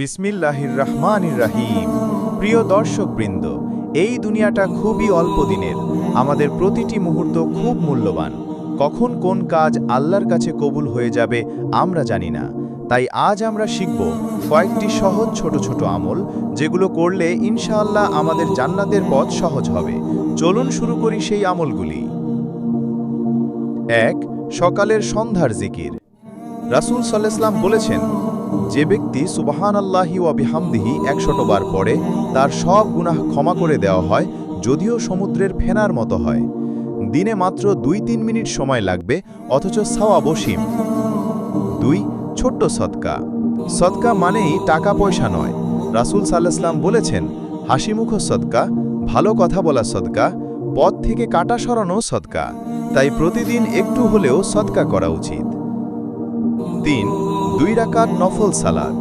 বিসমিল্লাহির রহমানির রাহিম প্রিয় দর্শকবৃন্দ, এই দুনিয়াটা খুবই অল্প দিনের। আমাদের প্রতিটি মুহূর্ত খুব মূল্যবান। কখন কোন কাজ আল্লাহর কাছে কবুল হয়ে যাবে আমরা জানি না। তাই আজ আমরা শিখব কয়েকটি সহজ ছোট ছোট আমল, যেগুলো করলে ইনশাআল্লাহ আমাদের জান্নাতের পথ সহজ হবে। চলুন শুরু করি সেই আমলগুলি। এক, সকালের সন্ধ্যার জিকির। রাসূল সাল্লাল্লাহু বলেছেন, যে ব্যক্তি সুবাহান আল্লাহি ও ওয়াবিহামদিহি একশতবার পড়ে, তার সব গুনাহ ক্ষমা করে দেওয়া হয়, যদিও সমুদ্রের ফেনার মতো হয়। দিনে মাত্র দুই তিন মিনিট সময় লাগবে, অথচ সাওয়া বসিম দুই, ছোট্ট সৎকা সৎকা মানেই টাকা পয়সা নয়। রাসূল সাল্লাল্লাহু বলেছেন হাসিমুখ সৎকা ভালো কথা বলা সৎকা পথ থেকে কাটা সরানো সৎকা তাই প্রতিদিন একটু হলেও সৎকা করা উচিত। তিন, দুই রাকাত নফল সালাদ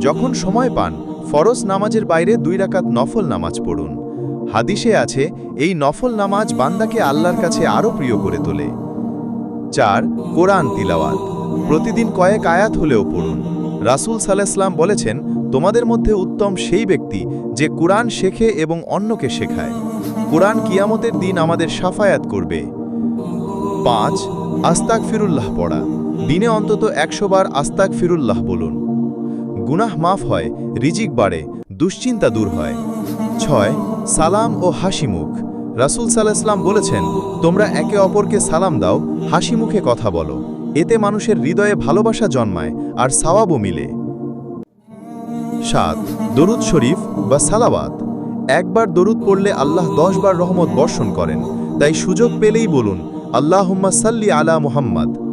যখন সময় পান, ফরজ নামাজের বাইরে দুই রাকাত নফল নামাজ পড়ুন। হাদিসে আছে, এই নফল নামাজ বান্দাকে আল্লাহর কাছে আরও প্রিয় করে তোলে। চার, কোরআন তিলাওয়াত। প্রতিদিন কয়েক আয়াত হলেও পড়ুন। রাসূল সাল্লাহাম বলেছেন, তোমাদের মধ্যে উত্তম সেই ব্যক্তি যে কোরআন শেখে এবং অন্যকে শেখায়। কোরআন কিয়ামতের দিন আমাদের সাফায়াত করবে। পাঁচ আস্তাক ফিরুল্লাহ পড়া। দিনে অন্তত একশো বার আস্তাক ফিরুল্লাহ বলুন। গুনাহ মাফ হয়, রিজিক বাড়ে, দুশ্চিন্তা দূর হয়। ছয়, সালাম ও হাসি মুখ। রাসুল সাল্লাহাম বলেছেন, তোমরা একে অপরকে সালাম দাও, হাসি মুখে কথা বলো। এতে মানুষের হৃদয়ে ভালোবাসা জন্মায় আর সাওয়াবও মিলে। সাত, দরুদ শরীফ বা সালাবাত একবার দরুদ পড়লে আল্লাহ দশ বার রহমত বর্ষণ করেন। তাই সুযোগ পেলেই বলুন, আল্লাহুম্মা সাল্লি আলা মুহাম্মদ।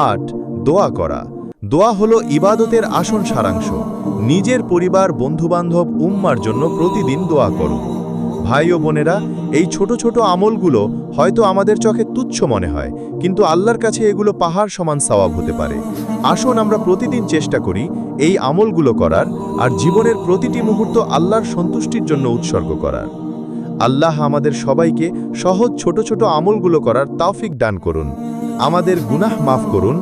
আট, দোয়া করা। দোয়া হলো ইবাদতের আসন সারাংশ। নিজের পরিবার, বন্ধুবান্ধব, উম্মার জন্য প্রতিদিন দোয়া করো। ভাই ও বোনেরা, এই ছোট ছোট আমলগুলো হয়তো আমাদের চোখে তুচ্ছ মনে হয়, কিন্তু আল্লাহর কাছে এগুলো পাহাড় সমান সওয়াব হতে পারে। আসুন আমরা প্রতিদিন চেষ্টা করি এই আমলগুলো করার আর জীবনের প্রতিটি মুহূর্ত আল্লাহর সন্তুষ্টির জন্য উৎসর্গ করার। আল্লাহ আমাদের সবাইকে সহজ ছোট ছোট আমলগুলো করার তাওফিক দান করুন। আমাদের গুনাহ মাফ করুন।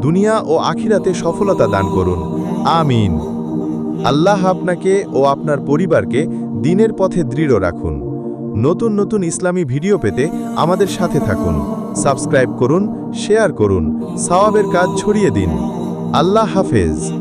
দুনিয়া ও আখিরাতে সফলতা দান করুন। আমিন। আল্লাহ আপনাকে ও আপনার পরিবারকে দিনের পথে দৃঢ় রাখুন। নতুন নতুন ইসলামী ভিডিও পেতে আমাদের সাথে থাকুন। সাবস্ক্রাইব করুন, শেয়ার করুন, সাওয়াবের কাজ ছড়িয়ে দিন। আল্লাহ হাফেজ।